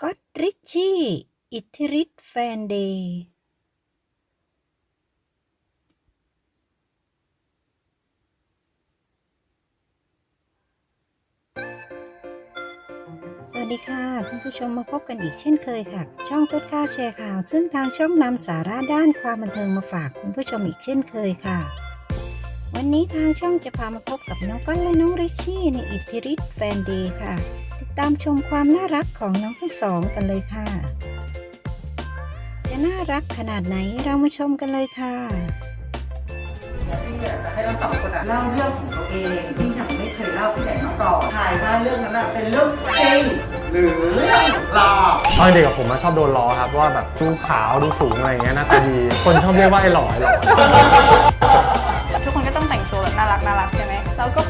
ก็อตริชชี่ อิทธิฤทธิ์แฟนเดย์สวัสดีค่ะคุณผู้ชมมาพบกันอีกเช่นเคยค่ะ ช่องต้นข้าวแชร์ข่าว ซึ่งทางช่องนำสาระด้านความบันเทิงมาฝากคุณผู้ชมอีกเช่นเคยค่ะ วันนี้ทางช่องจะพามาพบกับน้องก้อนและน้องริชชี่ในอิทธิฤทธิ์แฟนเดย์ค่ะ ติดตามชมความน่ารักของน้องทั้งสองกันเลยค่ะ จะน่ารักขนาดไหนเรามาชมกันเลยค่ะพี่อยากจะให้เราสองคนอะเล่าเรื่องของตัวเองที่ยังไม่เคยเล่าที่ไหนมาก่อนถ่ายว่าเรื่องนั้นอะเป็นเรื่องจริงหรือเรื่องหลอกตอนเด็กกับผมอะชอบโดนล้อครับว่าแบบดูขาวดูสูงอะไรอย่างเงี้ยหน้าตาดี คนชอบเรียกว่าไอ้หล่อไอ้หล่อทุกคนก็ต้องแต่งตัวแบบน่ารักน่ารักใช่ไหมเราก็ขอแม่ใส่ก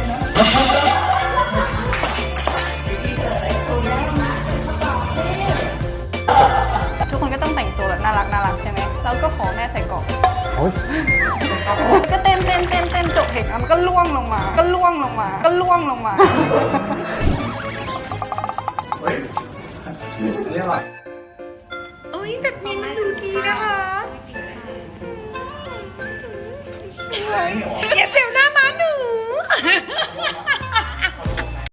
ใช่ไหมเราก็ขอแม่ใส่กล่องโอ๊ยก็เต้นเต้นเต้นเต้นจบเพลงอะมันก็ล่วงลงมา ก็ล่วงลงมา ก็ล่วงลงมาโอ้ยแบบนี้มันดูดีนะคะอย่าเสี